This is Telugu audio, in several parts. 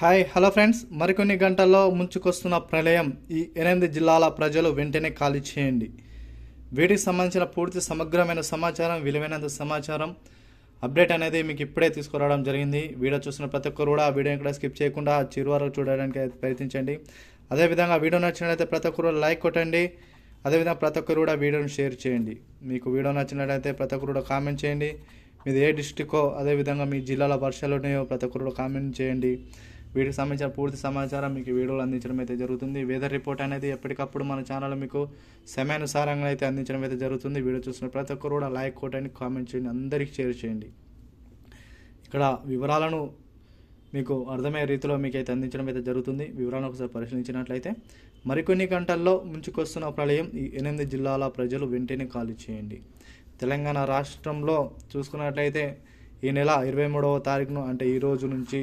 Hi hello friends. మరికొన్ని గంటల్లో ముంచుకొస్తున్న ప్రళయం ఈ ఎనిమిది జిల్లాల ప్రజలు వెంటనే ఖాళీ చేయండి. వీటికి సంబంధించిన పూర్తి సమగ్రమైన సమాచారం విలువైనంత సమాచారం అప్డేట్ అనేది మీకు ఇప్పుడే తీసుకురావడం జరిగింది. వీడియో చూసిన ప్రతి ఒక్కరు కూడా ఆ వీడియోని కూడా స్కిప్ చేయకుండా చిరు వరకు చూడడానికి ప్రయత్నించండి. అదేవిధంగా వీడియో నచ్చినట్లయితే ప్రతి ఒక్కరు లైక్ కొట్టండి. అదేవిధంగా ప్రతి ఒక్కరు కూడా వీడియోని షేర్ చేయండి. మీకు వీడియో నచ్చినట్లయితే ప్రతి ఒక్కరు కూడా కామెంట్ చేయండి. మీది ఏ డిస్టికో అదేవిధంగా మీ జిల్లాల వర్షాలు ఉన్నాయో ప్రతి ఒక్కరు కూడా కామెంట్ చేయండి. వీటికి సంబంధించిన పూర్తి సమాచారం మీకు వీడియోలు అందించడం అయితే జరుగుతుంది. వెదర్ రిపోర్ట్ అనేది ఎప్పటికప్పుడు మన ఛానల్ మీకు సమయానుసారంగా అయితే అందించడం అయితే జరుగుతుంది. వీడియో చూసిన ప్రతి ఒక్కరు కూడా లైక్ కొట్టండి కామెంట్ చేయండి అందరికీ షేర్ చేయండి. ఇక్కడ వివరాలను మీకు అర్థమయ్యే రీతిలో మీకు అయితే అందించడం అయితే జరుగుతుంది. వివరాలను ఒకసారి పరిశీలించినట్లయితే మరికొన్ని గంటల్లో ముంచుకొస్తున్న ప్రళయం ఈ ఎనిమిది జిల్లాల ప్రజలు వెంటనే ఖాళీ చేయండి. తెలంగాణ రాష్ట్రంలో చూసుకున్నట్లయితే ఈ నెల ఇరవై మూడవ తారీఖును అంటే ఈ రోజు నుంచి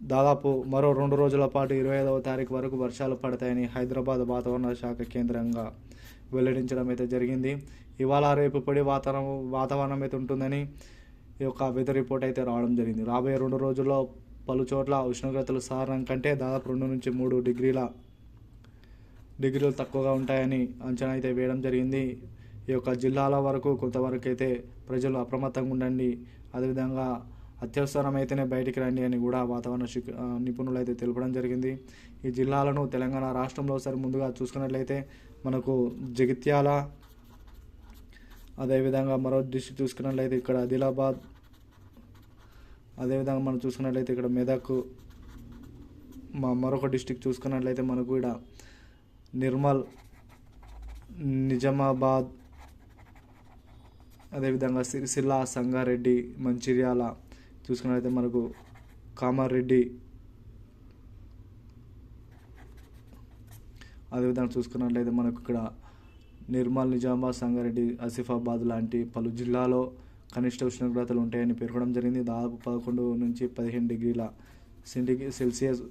దాదాపు మరో రెండు రోజుల పాటు ఇరవై ఐదవ తారీఖు వరకు వర్షాలు పడతాయని హైదరాబాద్ వాతావరణ శాఖ కేంద్రంగా వెల్లడించడం అయితే జరిగింది. ఇవాళ రేపు పడి వాతావరణం వాతావరణం అయితే ఉంటుందని ఈ యొక్క వెదర్ రిపోర్ట్ అయితే రావడం జరిగింది. రాబోయే రెండు రోజుల్లో పలు చోట్ల ఉష్ణోగ్రతలు సాధారణం కంటే దాదాపు రెండు నుంచి మూడు డిగ్రీల డిగ్రీలు తక్కువగా ఉంటాయని అంచనా అయితే వేయడం జరిగింది. ఈ యొక్క జిల్లాల వరకు కొంతవరకు అయితే ప్రజలు అప్రమత్తంగా ఉండండి. అదేవిధంగా అత్యవసరమైతేనే బయటికి రండి అని కూడా వాతావరణ నిపుణులు అయితే తెలపడం జరిగింది. ఈ జిల్లాలను తెలంగాణ రాష్ట్రంలో ఒకసారి ముందుగా చూసుకున్నట్లయితే మనకు జగిత్యాల అదేవిధంగా మరో డిస్ట్రిక్ట్ చూసుకున్నట్లయితే ఇక్కడ ఆదిలాబాద్ అదేవిధంగా మనం చూసుకున్నట్లయితే ఇక్కడ మెదక్ మా మరొక డిస్టిక్ చూసుకున్నట్లయితే మనకు ఇక్కడ నిర్మల్ నిజామాబాద్ అదేవిధంగా సిరిసిల్ల సంగారెడ్డి మంచిర్యాల చూసుకున్నట్లయితే మనకు కామారెడ్డి అదేవిధంగా చూసుకున్నట్లయితే మనకు ఇక్కడ నిర్మల్ నిజామాబాద్ సంగారెడ్డి ఆసిఫాబాద్ లాంటి పలు జిల్లాలో కనిష్ట ఉష్ణోగ్రతలు ఉంటాయని పేర్కొనడం జరిగింది. దాదాపు పదకొండు నుంచి పదిహేను డిగ్రీల సెంటిగ్రీ సెల్సియస్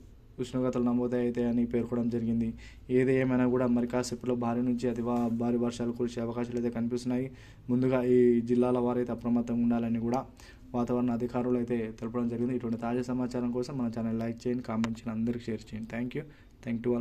ఉష్ణోగ్రతలు నమోదవుతాయని పేర్కొనడం జరిగింది. ఏది ఏమైనా కూడా మరి కాసేపులో భారీ నుంచి అతి భారీ వర్షాలు కురిసే అవకాశాలు అయితే కనిపిస్తున్నాయి. ముందుగా ఈ జిల్లాల వారైతే అప్రమత్తంగా ఉండాలని కూడా వాతావరణ అధికారులు అయితే తెలపడం జరిగింది. ఇటువంటి తాజా సమాచారం కోసం మన ఛానల్ లైక్ చేయండి కామెంట్ చేయండి అందరికీ షేర్ చేయండి. Thank you thank to all